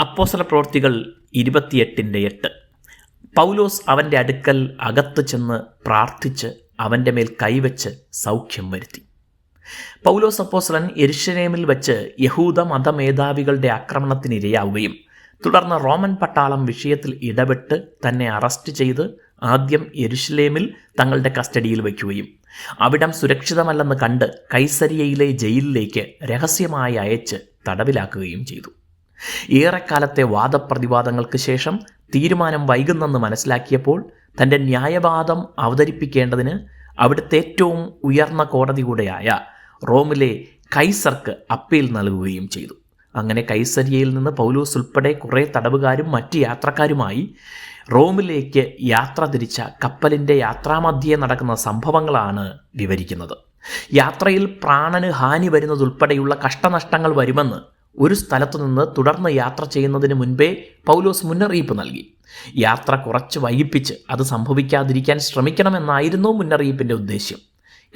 അപ്പോസല പ്രവൃത്തികൾ ഇരുപത്തിയെട്ടിന്റെ എട്ട്. പൗലോസ് അവന്റെ അടുക്കൽ അകത്ത് ചെന്ന് പ്രാർത്ഥിച്ച് അവന്റെ മേൽ കൈവച്ച് സൗഖ്യം വരുത്തി. പൗലോസ് അപ്പോസലൻ എരുഷലേമിൽ വെച്ച് യഹൂദ മതമേധാവികളുടെ ആക്രമണത്തിന് ഇരയാവുകയും തുടർന്ന് റോമൻ പട്ടാളം വിഷയത്തിൽ ഇടപെട്ട് തന്നെ അറസ്റ്റ് ചെയ്ത് ആദ്യം എരുഷലേമിൽ തങ്ങളുടെ കസ്റ്റഡിയിൽ വയ്ക്കുകയും അവിടം സുരക്ഷിതമല്ലെന്ന് കണ്ട് കൈസരിയയിലെ ജയിലിലേക്ക് രഹസ്യമായി അയച്ച് തടവിലാക്കുകയും ചെയ്തു. ഏറെക്കാലത്തെ വാദപ്രതിവാദങ്ങൾക്ക് ശേഷം തീരുമാനം വൈകുന്നെന്ന് മനസ്സിലാക്കിയപ്പോൾ തന്റെ ന്യായവാദം അവതരിപ്പിക്കേണ്ടതിന് അവിടുത്തെ ഏറ്റവും ഉയർന്ന കോടതി കൂടെയായ റോമിലെ കൈസർക്ക് അപ്പീൽ നൽകുകയും ചെയ്തു. അങ്ങനെ കൈസരിയയിൽ നിന്ന് പൗലോസ് ഉൾപ്പെടെ കുറേ തടവുകാരും മറ്റ് യാത്രക്കാരുമായി റോമിലേക്ക് യാത്ര തിരിച്ച കപ്പലിന്റെ യാത്രാമധ്യേ നടക്കുന്ന സംഭവങ്ങളാണ് വിവരിക്കുന്നത്. യാത്രയിൽ പ്രാണന് ഹാനി വരുന്നതുൾപ്പെടെയുള്ള കഷ്ടനഷ്ടങ്ങൾ വരുമെന്ന് ഒരു സ്ഥലത്തു നിന്ന് തുടർന്ന് യാത്ര ചെയ്യുന്നതിന് മുൻപേ പൗലോസ് മുന്നറിയിപ്പ് നൽകി. യാത്ര കുറച്ച് വൈകിപ്പിച്ച് അത് സംഭവിക്കാതിരിക്കാൻ ശ്രമിക്കണമെന്നായിരുന്നു മുന്നറിയിപ്പിന്റെ ഉദ്ദേശ്യം.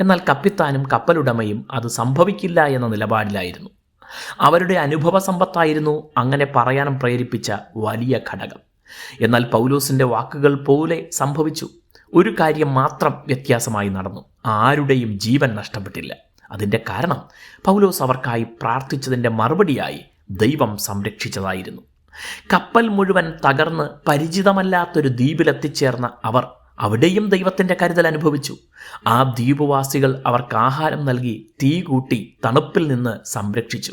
എന്നാൽ കപ്പിത്താനും കപ്പലുടമയും അത് സംഭവിക്കില്ല എന്ന നിലപാടിലായിരുന്നു. അവരുടെ അനുഭവ സമ്പത്തായിരുന്നു അങ്ങനെ പറയാനും പ്രേരിപ്പിച്ച വലിയ ഘടകം. എന്നാൽ പൗലോസിന്റെ വാക്കുകൾ പോലെ സംഭവിച്ചു. ഒരു കാര്യം മാത്രം വ്യത്യാസമായി നടന്നു. ആരുടെയും ജീവൻ നഷ്ടപ്പെട്ടില്ല. അതിന്റെ കാരണം പൗലോസ് അവർക്കായി പ്രാർത്ഥിച്ചതിന്റെ മറുപടിയായി ദൈവം സംരക്ഷിച്ചതായിരുന്നു. കപ്പൽ മുഴുവൻ തകർന്ന് പരിചിതമല്ലാത്തൊരു ദ്വീപിലെത്തിച്ചേർന്ന അവർ അവിടെയും ദൈവത്തിന്റെ കരുതൽ അനുഭവിച്ചു. ആ ദ്വീപവാസികൾ അവർക്ക് ആഹാരം നൽകി തീ കൂട്ടി തണുപ്പിൽ നിന്ന് സംരക്ഷിച്ചു.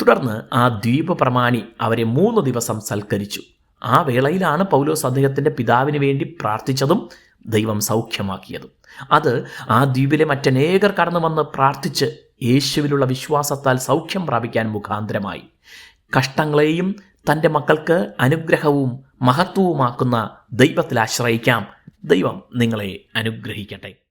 തുടർന്ന് ആ ദ്വീപ് പ്രമാണി അവരെ മൂന്ന് ദിവസം സൽക്കരിച്ചു. ആ വേളയിലാണ് പൗലോസ് അദ്ദേഹത്തിന്റെ പിതാവിന് വേണ്ടി പ്രാർത്ഥിച്ചതും ദൈവം സൗഖ്യമാക്കിയതും. അത് ആ ദ്വീപിലെ മറ്റനേകർ കടന്നു വന്ന് പ്രാർത്ഥിച്ച് യേശുവിലുള്ള വിശ്വാസത്താൽ സൗഖ്യം പ്രാപിക്കാൻ മുഖാന്തരമായി. കഷ്ടങ്ങളെയും തന്റെ മക്കൾക്ക് അനുഗ്രഹവും മഹത്വവുമാക്കുന്ന ദൈവത്തിൽ ആശ്രയിക്കാം ദൈവം നിങ്ങളെ അനുഗ്രഹിക്കട്ടെ.